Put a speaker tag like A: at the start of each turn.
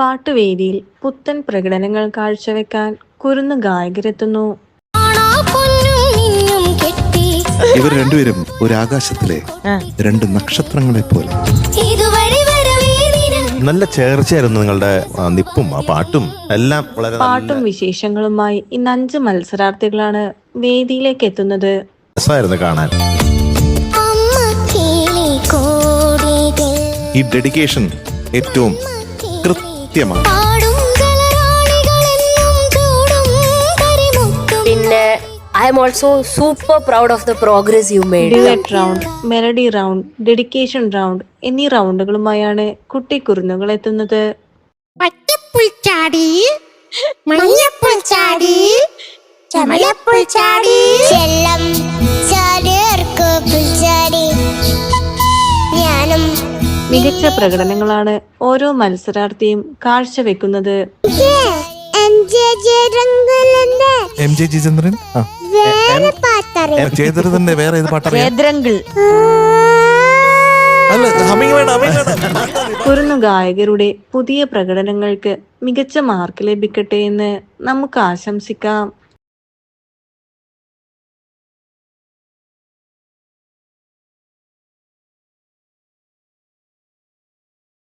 A: പാട്ടുവേദിയിൽ പുത്തൻ പ്രകടനങ്ങൾ കാഴ്ചവെക്കാൻ കുരുന്ന് ഗായകരെത്തുന്നു.
B: ഇവർ രണ്ടുപേരും ഒരു ആകാശത്തിലെ രണ്ട് നക്ഷത്രങ്ങളെ പോലെ.
C: നല്ല ചേർച്ചയായിരുന്നു നിങ്ങളുടെ നിപ്പും ആ പാട്ടും. എല്ലാം വളരെ
A: പാട്ടും വിശേഷങ്ങളുമായി ഇന്ന് അഞ്ച് മത്സരാർത്ഥികളാണ് വേദിയിലേക്ക് എത്തുന്നത്.
C: രസമായിരുന്നു കാണാൻ.
B: ഈ ഡെഡിക്കേഷൻ ഏറ്റവും കൃത്യമാണ്
D: പിന്നെ I'm also super proud of the progress you made
A: duet round melody round dedication round എന്നീ റൗണ്ടുകളുമായാണ് കുട്ടി കുട്ടിക്കുരുന്നുകൾ എത്തുന്നത്.
E: പച്ചപ്പുൽ ചാടി മഞ്ഞപ്പുൽ ചാടി ചമലപ്പുൽ ചാടി.
A: മികച്ച പ്രകടനങ്ങളാണ് ഓരോ മത്സരാർത്ഥിയും കാഴ്ചവെക്കുന്നത്.
E: എം ജെ
B: ജിചന്ദ്രൻ
E: വേറെ
B: ഏത് പാട്ടറിയാം?
A: കുരുന്നു ഗായകരുടെ പുതിയ പ്രകടനങ്ങൾക്ക് മികച്ച മാർക്ക് ലഭിക്കട്ടെ എന്ന് നമുക്ക് ആശംസിക്കാം.